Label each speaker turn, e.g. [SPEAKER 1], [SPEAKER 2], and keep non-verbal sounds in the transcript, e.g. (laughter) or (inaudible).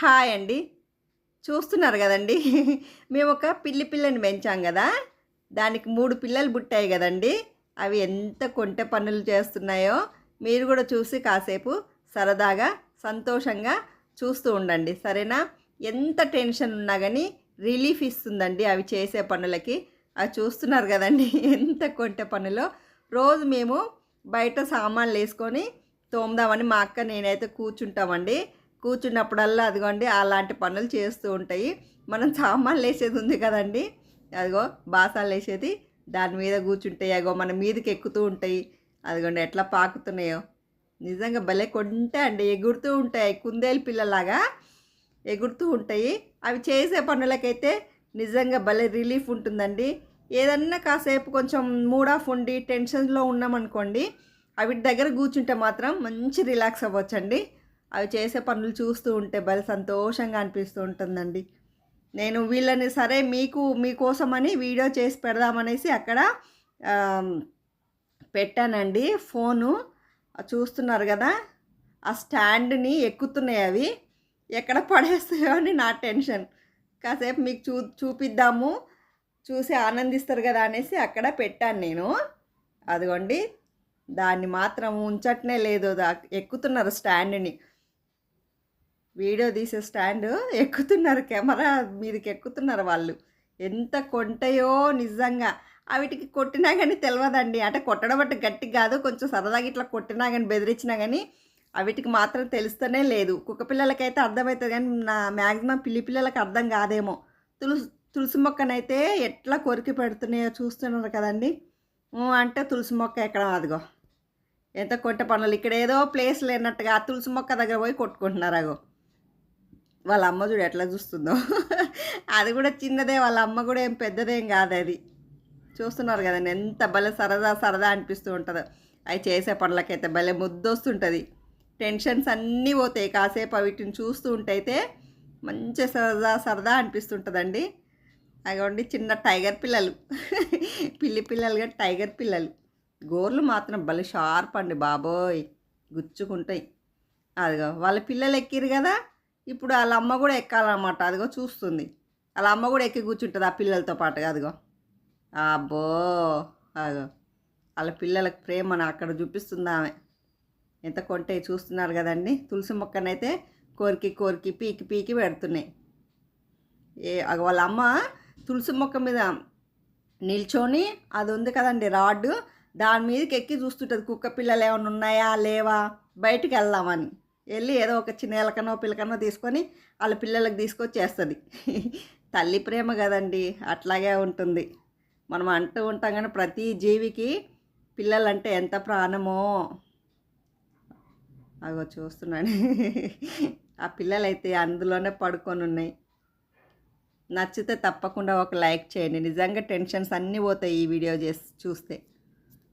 [SPEAKER 1] Hi అండి. చూస్తున్నారు కదండి. మేము ఒక పిల్లి పిల్లని పెంచాం కదా. దానికి మూడు పిల్లలు పుట్టాయి కదండి. అవి ఎంత కొంటె పనులు చేస్తున్నాయో మీరు కూడా చూసి కాసేపు సరదాగా సంతోషంగా చూస్తూ ఉండండి. సరేనా? ఎంత టెన్షన్ ఉన్నా కానీ రిలీఫ్ ఇస్తుందండి అవి చేసే పనులకి. అవి చూస్తున్నారు కదండి. ఎంత కొంటె పనులో రోజు మేము బయట సామాన్లు వేసుకొని తోముదామని మా అక్క నేనైతే కూర్చుంటామండి. కూర్చున్నప్పుడల్లా అదిగోండి అలాంటి పనులు చేస్తూ ఉంటాయి. మనం సామాన్లు వేసేది ఉంది కదండి. అదిగో బాసాలు వేసేది దాని మీద కూర్చుంటాయి. అగో మన మీదకి ఎక్కుతూ ఉంటాయి. అదిగోండి ఎట్లా పాకుతున్నాయో. నిజంగా భలే కొంటే అండి ఎగురుతూ ఉంటాయి. కుందేలు పిల్లలాగా ఎగురుతూ ఉంటాయి. అవి చేసే పనులకైతే నిజంగా భలే రిలీఫ్ ఉంటుందండి. ఏదన్నా కాసేపు కొంచెం మూడ్ ఆఫ్ ఉండి టెన్షన్లో ఉన్నామనుకోండి అవి దగ్గర కూర్చుంటే మాత్రం మంచి రిలాక్స్ అవ్వచ్చండి. అవి చేసే పనులు చూస్తూ ఉంటే భలే సంతోషంగా అనిపిస్తూ ఉంటుందండి. నేను వీళ్ళని సరే మీకు మీకోసమని వీడియో చేసి పెడదామనేసి అక్కడ పెట్టానండి ఫోను. చూస్తున్నారు కదా ఆ స్టాండ్ని ఎక్కుతున్నాయి అవి. ఎక్కడ పడేస్తాయో అని నా టెన్షన్. కాసేపు మీకు చూ చూపిద్దాము. చూసి ఆనందిస్తారు కదా అనేసి అక్కడ పెట్టాను నేను. అదిగోండి దాన్ని మాత్రం ఉంచట్నే లేదు. దా ఎక్కుతున్నారు స్టాండ్ని. వీడియో తీసే స్టాండ్ ఎక్కుతున్నారు కెమెరా మీదకి ఎక్కుతున్నారు వాళ్ళు. ఎంత కొంటాయో నిజంగా. అవిటికి కొట్టినా కానీ తెలియదండి అంటే కొట్టడం బట్టి గట్టి కాదు కొంచెం సరదాగా ఇట్లా కొట్టినా కానీ బెదిరించినా కానీ అవిటికి మాత్రం తెలుస్తూనే లేదు. కుక్క పిల్లలకైతే అర్థమవుతుంది కానీ నా మ్యాక్సిమం పిల్లి పిల్లలకి అర్థం కాదేమో. తులసి తులసి మొక్కనైతే ఎట్లా కొరికి పెడుతున్నాయో చూస్తున్నారు కదండి. అంటే తులసి మొక్క ఎక్కడ అదిగో. ఎంత కొట్టే పనులు. ఇక్కడ ఏదో ప్లేస్ లేనట్టుగా ఆ తులసి మొక్క దగ్గర పోయి కొట్టుకుంటున్నారు అగో. వాళ్ళ అమ్మ చూడు ఎట్లా చూస్తుందో. అది కూడా చిన్నదే వాళ్ళ అమ్మ కూడా ఏం పెద్దదేం కాదు అది. చూస్తున్నారు కదండి ఎంత భలే సరదా సరదా అనిపిస్తూ ఉంటుందో. అవి చేసే పనులకైతే భలే ముద్దొస్తుంటుంది. టెన్షన్స్ అన్నీ పోతాయి కాసేపు వీటిని చూస్తూ ఉంటే మంచి సరదా సరదా అనిపిస్తుంటుందండి. అగోండి చిన్న టైగర్ పిల్లలు. పిల్లి పిల్లలుగా టైగర్ పిల్లలు. గోర్లు మాత్రం భలే షార్ప్ అండి బాబోయ్. గుచ్చుకుంటాయి. అదిగో వాళ్ళ పిల్లలు ఎక్కిరు కదా. ఇప్పుడు వాళ్ళ అమ్మ కూడా ఎక్కాలన్నమాట. అదిగో చూస్తుంది. వాళ్ళ అమ్మ కూడా ఎక్కి కూర్చుంటుంది ఆ పిల్లలతో పాటుగా అదిగో. అబ్బో అదిగో. వాళ్ళ పిల్లలకు ప్రేమను అక్కడ చూపిస్తుంది ఆమె. ఎంత కొంటే చూస్తున్నారు కదండి. తులసి మొక్కనైతే కోరికి కోరికి పీకి పీకి పెడుతున్నాయి. ఏ వాళ్ళ అమ్మ తులసి మొక్క మీద నిల్చొని అది ఉంది కదండి రాడ్. దాని మీదకి ఎక్కి చూస్తుంటుంది. కుక్క పిల్లలు ఏమైనా ఉన్నాయా? లేవా? బయటికి వెళ్దామని. వెళ్ళి ఏదో ఒక చిన్న ఎలకనో పిల్లకనో తీసుకొని వాళ్ళ పిల్లలకు తీసుకొచ్చేస్తుంది. (laughs) తల్లి ప్రేమ కదండి అట్లాగే ఉంటుంది. మనం అంటూ ఉంటాం కానీ ప్రతి జీవికి పిల్లలంటే ఎంత ప్రాణమో. అగో చూస్తున్నాను. (laughs) ఆ పిల్లలైతే అందులోనే పడుకొని ఉన్నాయి. నచ్చితే తప్పకుండా ఒక లైక్ చేయండి. నిజంగా టెన్షన్స్ అన్నీ పోతాయి ఈ వీడియో చేసి చూస్తే.